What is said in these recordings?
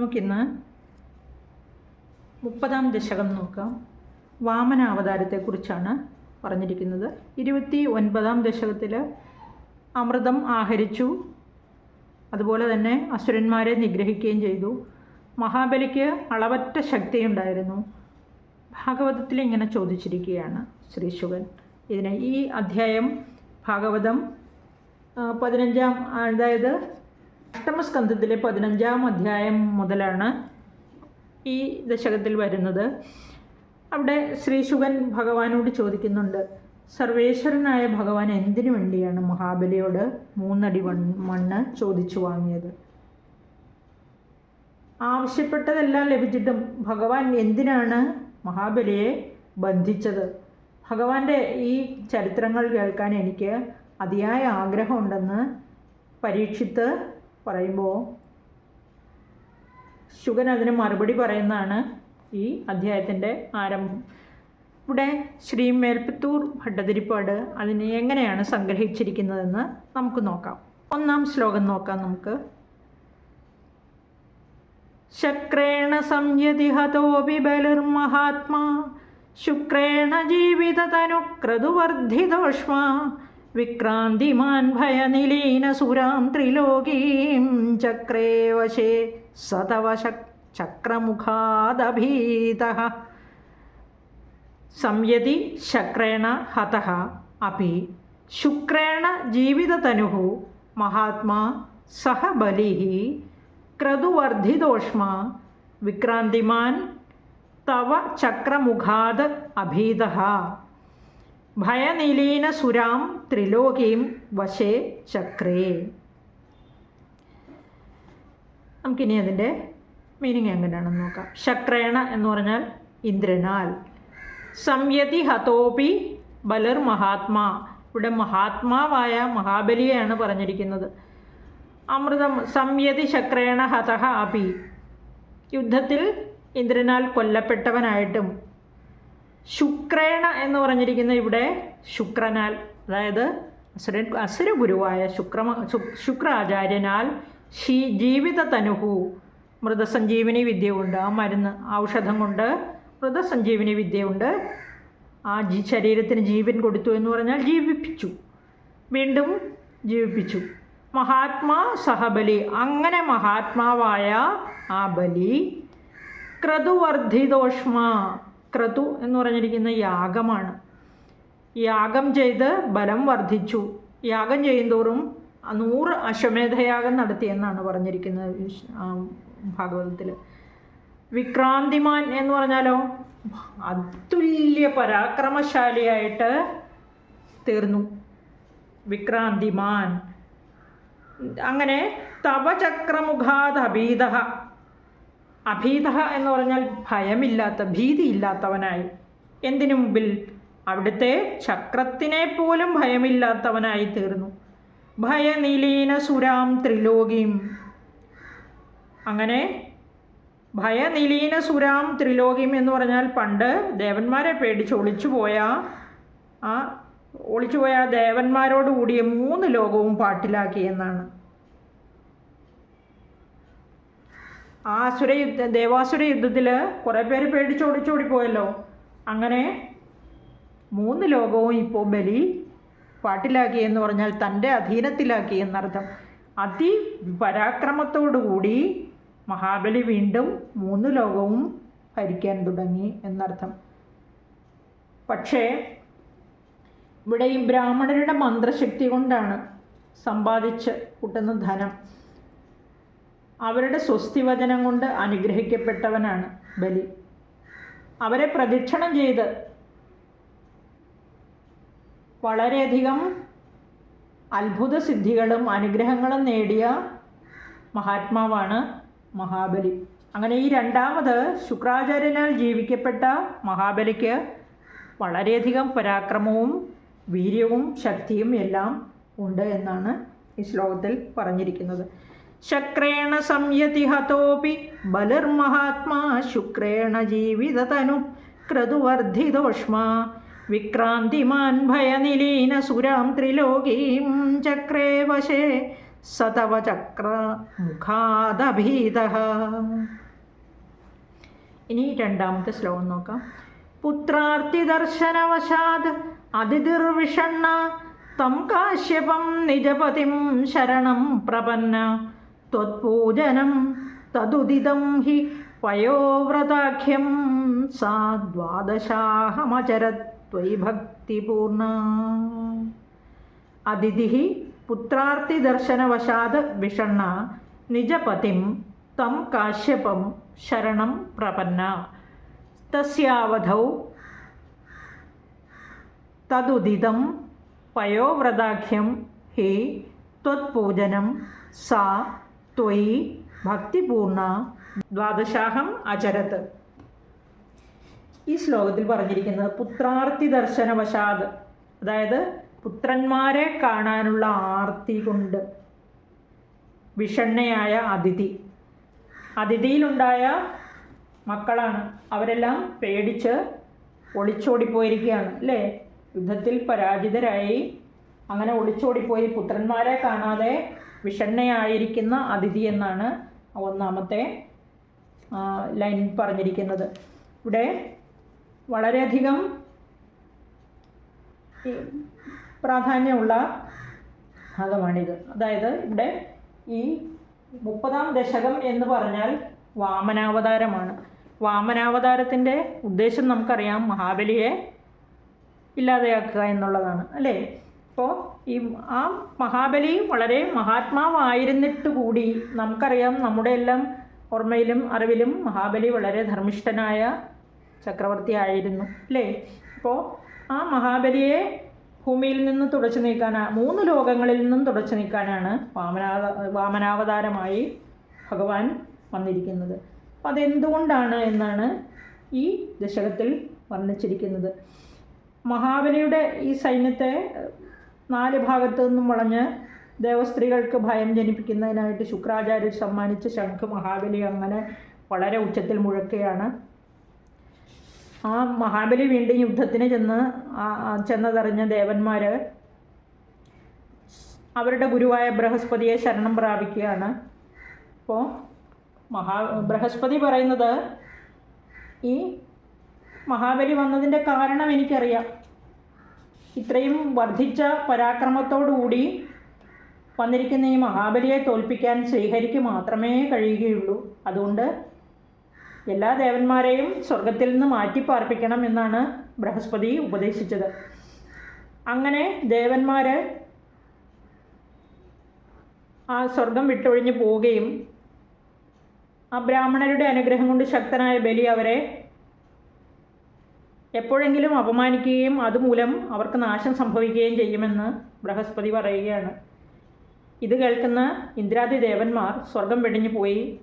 നമുക്കിന്ന് മുപ്പതാം ദശകം നോക്കാം. വാമനാവതാരത്തെക്കുറിച്ചാണ് പറഞ്ഞിരിക്കുന്നത്. ഇരുപത്തി ഒൻപതാം ദശകത്തിൽ അമൃതം ആഹരിച്ചു. അതുപോലെ തന്നെ അസുരന്മാരെ നിഗ്രഹിക്കുകയും ചെയ്തു. മഹാബലിക്ക് അളവറ്റ ശക്തിയുണ്ടായിരുന്നു. ഭാഗവതത്തിൽ ഇങ്ങനെ ചോദിച്ചിരിക്കുകയാണ് ശ്രീശുഗൻ ഇതിനെ ഈ അധ്യായം ഭാഗവതം പതിനഞ്ചാം അതായത് അഷ്ടമസ്കന്ധത്തിലെ പതിനഞ്ചാം അധ്യായം മുതലാണ് ഈ ദശകത്തിൽ വരുന്നത്. അവിടെ ശ്രീശുഖൻ ഭഗവാനോട് ചോദിക്കുന്നുണ്ട് സർവേശ്വരനായ ഭഗവാൻ എന്തിനു വേണ്ടിയാണ് മഹാബലിയോട് മൂന്നടി മണ്ണ് ചോദിച്ചു വാങ്ങിയത്? ആവശ്യപ്പെട്ടതെല്ലാം ലഭിച്ചിട്ടും ഭഗവാൻ എന്തിനാണ് മഹാബലിയെ ബന്ധിച്ചത്? ഭഗവാന്റെ ഈ ചരിത്രങ്ങൾ കേൾക്കാൻ എനിക്ക് അതിയായ ആഗ്രഹമുണ്ടെന്ന് പരീക്ഷിത്ത് പറയുമ്പോൾ ശുഗൻ അതിന് മറുപടി പറയുന്നതാണ് ഈ അധ്യായത്തിന്റെ ആരംഭം. ഇവിടെ ശ്രീ മേൽപ്പത്തൂർ ഭട്ടതിരിപ്പാട് അതിനെ എങ്ങനെയാണ് സംഗ്രഹിച്ചിരിക്കുന്നതെന്ന് നമുക്ക് നോക്കാം. ഒന്നാം ശ്ലോകം നോക്കാം നമുക്ക്. ശക്രേണ സംയതി ഹതോപി ബലിർമഹാത്മാ ശുക്രേണ ജീവിതതനുക്രതുവർദ്ധിതോഷ്മാ വിക്രാന്തിമാൻ ഭയനിലീനസുരാം ത്രിലോകീം ചക്രേ വശേ സതവ ശക് ചക്രമുഖാദഭീതഃ സംയതി ശക്രേണ ഹതഃ അപി ശുക്രേണ ജീവിതതനുഃ മഹാത്മാ സഹ ബലിഃ ക്രതുവർദ്ധിതോഷ്മാ വിക്രാന്തിമാൻ തവ ചക്രമുഖാത് അഭീതഃ ഭയനിലീനസുരാം ത്രിലോകീം വശേ ചക്രേ. നമുക്കിനി അതിന്റെ മീനിങ് എങ്ങനെയാണെന്ന് നോക്കാം. ശക്രേണ എന്ന് പറഞ്ഞാൽ ഇന്ദ്രനാൽ. സംയതി ഹതോപി ബലർ മഹാത്മാ. ഇവിടെ മഹാത്മാവായ മഹാബലിയെയാണ് പറഞ്ഞിരിക്കുന്നത്. അമൃതം സംയതി ശക്രേണ ഹതഹ അപി യുദ്ധത്തിൽ ഇന്ദ്രനാൽ കൊല്ലപ്പെട്ടവനായിട്ടും ശുക്രേണ എന്ന് പറഞ്ഞിരിക്കുന്ന ഇവിടെ ശുക്രനാൽ അതായത് അസുര അസുരഗുരുവായ ശുക്രമ ശുക്രാചാര്യനാൽ ശീ ജീവിത തനുഹു മൃതസഞ്ജീവനി വിദ്യയുണ്ട്. ആ മരുന്ന് ഔഷധം കൊണ്ട് മൃതസഞ്ജീവനി വിദ്യയുണ്ട്. ആ ജി ശരീരത്തിന് ജീവൻ കൊടുത്തു എന്ന് പറഞ്ഞാൽ ജീവിപ്പിച്ചു. വീണ്ടും ജീവിപ്പിച്ചു. മഹാത്മാ സഹബലി അങ്ങനെ മഹാത്മാവായ ആ ബലി ക്രതുവർദ്ധിതോഷ്മ. ക്രതു എന്ന് പറഞ്ഞിരിക്കുന്ന യാഗമാണ്. യാഗം ചെയ്ത് ബലം വർദ്ധിച്ചു. യാഗം ചെയ്യുന്തോറും നൂറ് അശ്വമേധയാഗം നടത്തിയെന്നാണ് പറഞ്ഞിരിക്കുന്നത് ഭാഗവതത്തിൽ വിക്രാന്തിമാൻ എന്ന് പറഞ്ഞാലോ അതുല്യ പരാക്രമശാലിയായിട്ട് തീർന്നു. വിക്രാന്തിമാൻ. അങ്ങനെ തവചക്രമുഖാത് അഭീത എന്ന് പറഞ്ഞാൽ ഭയമില്ലാത്ത ഭീതിയില്ലാത്തവനായി. എന്തിനു മുമ്പിൽ? അവിടുത്തെ ചക്രത്തിനെ പോലും ഭയമില്ലാത്തവനായി തീർന്നു. ഭയനിലീന സുരാം ത്രിലോകിയും അങ്ങനെ ഭയനിലീന സുരാം ത്രിലോകിയും എന്ന് പറഞ്ഞാൽ പണ്ട് ദേവന്മാരെ പേടിച്ച് ഒളിച്ചുപോയ ആ ഒളിച്ചുപോയ ദേവന്മാരോടുകൂടിയ ദേവന്മാരോട് കൂടിയ മൂന്ന് ലോകവും പാട്ടിലാക്കി എന്നാണ്. ആ അസുര യുദ്ധ ദേവാസുര യുദ്ധത്തിൽ കുറേ പേര് പേടിച്ച് പോയല്ലോ. അങ്ങനെ മൂന്ന് ലോകവും ഇപ്പോൾ ബലി പാട്ടിലാക്കി എന്ന് പറഞ്ഞാൽ തന്റെ അധീനത്തിലാക്കി എന്നർത്ഥം. അതി പരാക്രമത്തോടുകൂടി മഹാബലി വീണ്ടും മൂന്ന് ലോകവും ഭരിക്കാൻ തുടങ്ങി എന്നർത്ഥം. പക്ഷേ ഇവിടെ ഈ ബ്രാഹ്മണരുടെ മന്ത്രശക്തി കൊണ്ടാണ് സമ്പാദിച്ച് കൂട്ടുന്ന ധനം. അവരുടെ സ്വസ്തിവചനം കൊണ്ട് അനുഗ്രഹിക്കപ്പെട്ടവനാണ് ബലി. അവരെ പ്രദക്ഷിണം ചെയ്ത് വളരെയധികം അത്ഭുത സിദ്ധികളും അനുഗ്രഹങ്ങളും നേടിയ മഹാത്മാവാണ് മഹാബലി. അങ്ങനെ ഈ രണ്ടാമത് ശുക്രാചാര്യനാൽ ജീവിക്കപ്പെട്ട മഹാബലിക്ക് വളരെയധികം പരാക്രമവും വീര്യവും ശക്തിയും എല്ലാം ഉണ്ട് എന്നാണ് ഈ ശ്ലോകത്തിൽ പറഞ്ഞിരിക്കുന്നത്. ശക്രേണ സംയതി ഹതോപി ബലിർമഹാത്മാ ശുക്രേണ ജീവിതതനു ക്രതുവർദ്ധിതോഷ്മാ വിക്രാന്തിമാൻ ഭയനിലീന സുരാം ത്രിലോകീം ചക്രേ വശേ സതവ തവ ചക്ര മുഖാദഭീത. ഇനി രണ്ടാമത്തെ ശ്ലോകം നോക്കാം. പുത്രാർത്തി ദർശനവശാത് അതിഥിർവിഷണ്ണ തം കാശ്യപം നിജപതിം ശരണം പ്രപന്ന ത്വത്പൂജനം തദുദിതം ഹി പയോവ്രതാഖ്യം സാ ദ്വാദശാഹമചരത്വയി ഭക്തിപൂർണ അതിഥി പുത്രാർത്തി ദർശനവശാത് വിഷണ്ണ നിജപതിം തം കാശ്യപം ശരണം പ്രപന്ന തസ്യാവധൗ തദുദിതം പയോവ്രതാഖ്യം ഹി ത്വത്പൂജനം സാ ത്വയി ഭക്തിപൂർണ ദ്വാദശാഹം അചരത്. ഈ ശ്ലോകത്തിൽ പറഞ്ഞിരിക്കുന്നത് പുത്രാർത്തി ദർശനവശാത് അതായത് പുത്രന്മാരെ കാണാനുള്ള ആർത്തി കൊണ്ട് വിഷണ്ണയായ അതിഥി. അതിഥിയിലുണ്ടായ മക്കളാണ്. അവരെല്ലാം പേടിച്ച് ഒളിച്ചോടിപ്പോയിരിക്കുകയാണ് അല്ലേ? യുദ്ധത്തിൽ പരാജിതരായി അങ്ങനെ ഒളിച്ചോടിപ്പോയി പുത്രന്മാരെ കാണാതെ വിഷണ്ണയായിരിക്കുന്ന അതിഥി എന്നാണ് ഒന്നാമത്തെ ലൈൻ പറഞ്ഞിരിക്കുന്നത്. ഇവിടെ വളരെയധികം പ്രാധാന്യമുള്ള ഭാഗമാണിത്. അതായത് ഇവിടെ ഈ മുപ്പതാം ദശകം എന്ന് പറഞ്ഞാൽ വാമനാവതാരമാണ്. വാമനാവതാരത്തിന്റെ ഉദ്ദേശം നമുക്കറിയാം മഹാബലിയെ ഇല്ലാതെയാക്കുക എന്നുള്ളതാണ്. അല്ലേ? അപ്പോൾ ഈ ആ മഹാബലി വളരെ മഹാത്മാവായിരുന്നിട്ട് കൂടി നമുക്കറിയാം നമ്മുടെ എല്ലാം ഓർമ്മയിലും അറിവിലും മഹാബലി വളരെ ധർമ്മിഷ്ഠനായ ചക്രവർത്തി ആയിരുന്നു അല്ലേ? അപ്പോൾ ആ മഹാബലിയെ ഭൂമിയിൽ നിന്ന് തുടച്ചു നീക്കാനാണ് മൂന്ന് ലോകങ്ങളിൽ നിന്നും തുടച്ചു നീക്കാനാണ് വാമനാവ വാമനാവതാരമായി ഭഗവാൻ വന്നിരിക്കുന്നത്. അപ്പം അതെന്തുകൊണ്ടാണ് എന്നാണ് ഈ ദശകത്തിൽ വർണിച്ചിരിക്കുന്നത്. മഹാബലിയുടെ ഈ സൈന്യത്തെ നാല് ഭാഗത്തു നിന്നും വളഞ്ഞ് ദേവസ്ത്രീകൾക്ക് ഭയം ജനിപ്പിക്കുന്നതിനായിട്ട് ശുക്രാചാര്യർ സമ്മാനിച്ച ശംഖ് മഹാബലി അങ്ങനെ വളരെ ഉച്ചത്തിൽ മുഴക്കുകയാണ്. ആ മഹാബലി വീണ്ടും യുദ്ധത്തിന് ചെന്ന് ചെന്നതറിഞ്ഞ ദേവന്മാർ അവരുടെ ഗുരുവായ ബൃഹസ്പതിയെ ശരണം പ്രാപിക്കുകയാണ്. അപ്പോൾ മഹാ ബൃഹസ്പതി പറയുന്നത് ഈ മഹാബലി വന്നതിന്റെ കാരണം എനിക്കറിയാം. ഇത്രയും വർദ്ധിച്ച പരാക്രമത്തോടുകൂടി വന്നിരിക്കുന്ന ഈ മഹാബലിയെ തോൽപ്പിക്കാൻ ശ്രീഹരിക്ക് മാത്രമേ കഴിയുകയുള്ളൂ. അതുകൊണ്ട് എല്ലാ ദേവന്മാരെയും സ്വർഗത്തിൽ നിന്ന് മാറ്റിപ്പാർപ്പിക്കണം എന്നാണ് ബൃഹസ്പതി ഉപദേശിച്ചത്. അങ്ങനെ ദേവന്മാർ ആ സ്വർഗം വിട്ടൊഴിഞ്ഞു പോവുകയും ആ ബ്രാഹ്മണരുടെ അനുഗ്രഹം കൊണ്ട് ശക്തനായ ബലി അവരെ എപ്പോഴെങ്കിലും അപമാനിക്കുകയും അതുമൂലം അവർക്ക് നാശം സംഭവിക്കുകയും ചെയ്യുമെന്ന് ബൃഹസ്പതി പറയുകയാണ്. ഇത് കേൾക്കുന്ന ഇന്ദ്രാദി ദേവന്മാർ സ്വർഗം വെടിഞ്ഞു പോയി.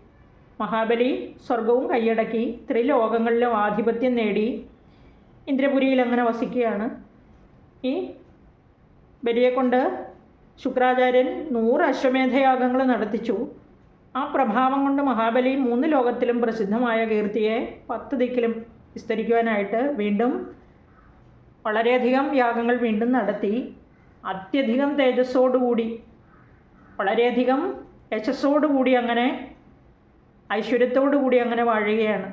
മഹാബലി സ്വർഗവും കൈയടക്കി ത്രിലോകങ്ങളിലും ആധിപത്യം നേടി ഇന്ദ്രപുരിയിൽ അങ്ങനെ വസിക്കുകയാണ്. ഈ ബലിയെ കൊണ്ട് ശുക്രാചാര്യൻ നൂറ് അശ്വമേധയാഗങ്ങൾ നടത്തിച്ചു. ആ പ്രഭാവം കൊണ്ട് മഹാബലി മൂന്ന് ലോകത്തിലും പ്രസിദ്ധമായ കീർത്തിയെ പത്ത് ദിക്കിലും വിസ്തരിക്കുവാനായിട്ട് വീണ്ടും വളരെയധികം യാഗങ്ങൾ വീണ്ടും നടത്തി. അത്യധികം തേജസ്സോടുകൂടി വളരെയധികം യശസ്സോടുകൂടി അങ്ങനെ ഐശ്വര്യത്തോടുകൂടി അങ്ങനെ വാഴുകയാണ്.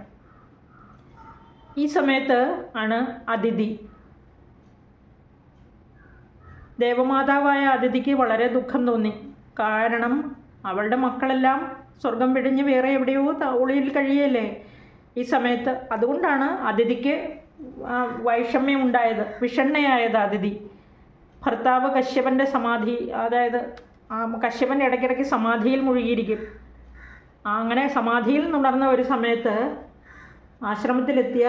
ഈ സമയത്ത് ആണ് അതിഥി. ദേവമാതാവായ അതിഥിക്ക് വളരെ ദുഃഖം തോന്നി. കാരണം അവളുടെ മക്കളെല്ലാം സ്വർഗം പിടിഞ്ഞ് വേറെ എവിടെയോ താവളിയിൽ കഴിയല്ലേ? ഈ സമയത്ത് അതുകൊണ്ടാണ് അതിഥിക്ക് വൈഷമ്യം ഉണ്ടായത് വിഷണ്ണയായത് അതിഥി. ഭർത്താവ് കശ്യപന്റെ സമാധി അതായത് കശ്യപൻ ഇടയ്ക്കിടയ്ക്ക് സമാധിയിൽ മുഴുകിയിരിക്കും. അങ്ങനെ സമാധിയിൽ നിന്നുണർന്ന ഒരു സമയത്ത് ആശ്രമത്തിലെത്തിയ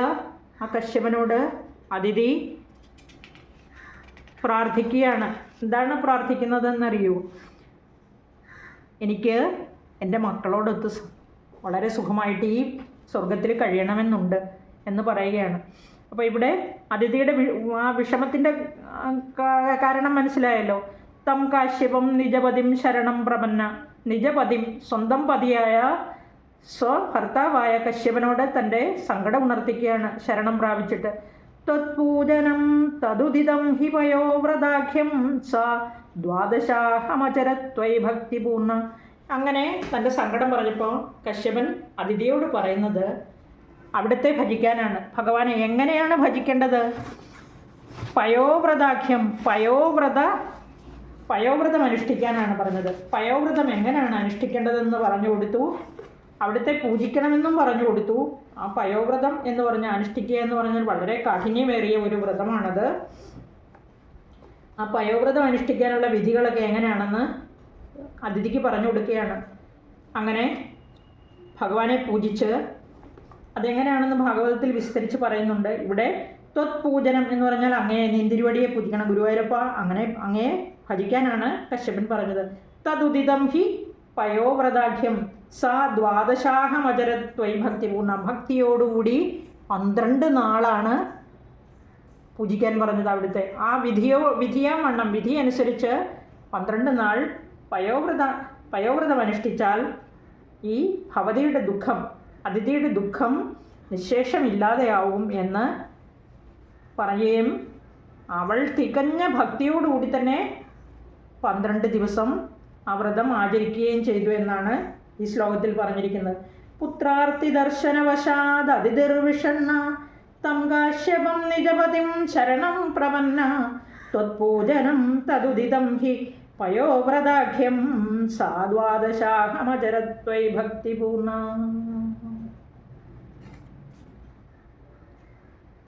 ആ കശ്യപനോട് അതിഥി പ്രാർത്ഥിക്കുകയാണ്. എന്താണ് പ്രാർത്ഥിക്കുന്നതെന്നറിയൂ? എനിക്ക് എന്റെ മക്കളോടൊത്ത് വളരെ സുഖമായിട്ട് ഈ സ്വർഗത്തിൽ കഴിയണമെന്നുണ്ട് എന്ന് പറയുകയാണ്. അപ്പോൾ ഇവിടെ അതിഥിയുടെ ആ വിഷമത്തിന്റെ കാരണം മനസ്സിലായല്ലോ. തം കാശ്യപം നിജപതിം ശരണം പ്രപന്ന. നിജപതിം സ്വന്തം പതിയായ സ്വഭർത്താവായ കശ്യപനോട് തന്റെ സങ്കടം ഉണർത്തിക്കുകയാണ് ശരണം പ്രാപിച്ചിട്ട്. ത്വത്പൂജനം തതുദിതം ഹി വയോവ്രതാഖ്യം സ ദ്വാദശാഹമചരത്വൈ ഭക്തിപൂർണ അങ്ങനെ തന്റെ സങ്കടം പറഞ്ഞപ്പോൾ കശ്യപൻ അതിഥിയോട് പറയുന്നത് അവിടുത്തെ ഭജിക്കാനാണ്. ഭഗവാനെ എങ്ങനെയാണ് ഭജിക്കേണ്ടത്? പയോവ്രതാഖ്യം പയോവ്രത പയോവ്രതം അനുഷ്ഠിക്കാനാണ് പറഞ്ഞത്. പയോവ്രതം എങ്ങനെയാണ് അനുഷ്ഠിക്കേണ്ടതെന്ന് പറഞ്ഞു കൊടുത്തു. അവിടുത്തെ പൂജിക്കണമെന്നും പറഞ്ഞു കൊടുത്തു. ആ പയോവ്രതം എന്ന് പറഞ്ഞാൽ അനുഷ്ഠിക്കുക എന്ന് പറഞ്ഞാൽ വളരെ കാഠിന്യമേറിയ ഒരു വ്രതമാണത്. ആ പയോവ്രതം അനുഷ്ഠിക്കാനുള്ള വിധികളൊക്കെ എങ്ങനെയാണെന്ന് അതിഥിക്ക് പറഞ്ഞു കൊടുക്കുകയാണ്. അങ്ങനെ ഭഗവാനെ പൂജിച്ച് അതെങ്ങനെയാണെന്ന് ഭാഗവതത്തിൽ വിസ്തരിച്ച് പറയുന്നുണ്ട്. ഇവിടെ ത്വത് പൂജനം എന്ന് പറഞ്ഞാൽ അങ്ങേ നീന്തിരുവടിയെ പൂജിക്കണം ഗുരുവായൂരപ്പ അങ്ങനെ അങ്ങേ ഭജിക്കാനാണ് കശ്യപൻ പറഞ്ഞത്. തതുദിതം ഹി പയോവ്രതാഖ്യം സാ ദ്വാദശാഹമചരത്വൈ ഭക്തിപൂർണ ഭക്തിയോടുകൂടി പന്ത്രണ്ട് നാളാണ് പൂജിക്കാൻ പറഞ്ഞത് അവിടുത്തെ. ആ വിധിയോ വിധിയാ വണ്ണം വിധി അനുസരിച്ച് പന്ത്രണ്ട് നാൾ പയോവ്രത പയോവ്രതം അനുഷ്ഠിച്ചാൽ ഈ ഭവതിയുടെ ദുഃഖം അതിഥിയുടെ ദുഃഖം നിശേഷമില്ലാതെയാവും എന്ന് പറയുകയും അവൾ തികഞ്ഞ ഭക്തിയോടുകൂടി തന്നെ പന്ത്രണ്ട് ദിവസം ആ വ്രതം ആചരിക്കുകയും ചെയ്തു എന്നാണ് ഈ ശ്ലോകത്തിൽ പറഞ്ഞിരിക്കുന്നത്. പുത്രാർത്ഥി ദർശനവശാദ് അതിർവിഷണ്ണ തം കാശ്യപം നിജപതിം ശരണം പ്രപന്ന ത്വത്പൂജനം തതുദിതം ഹി പയോവ്രതാഖ്യം സാദ്വാദശാഹമചരത്വൈ ഭക്തിപൂർണ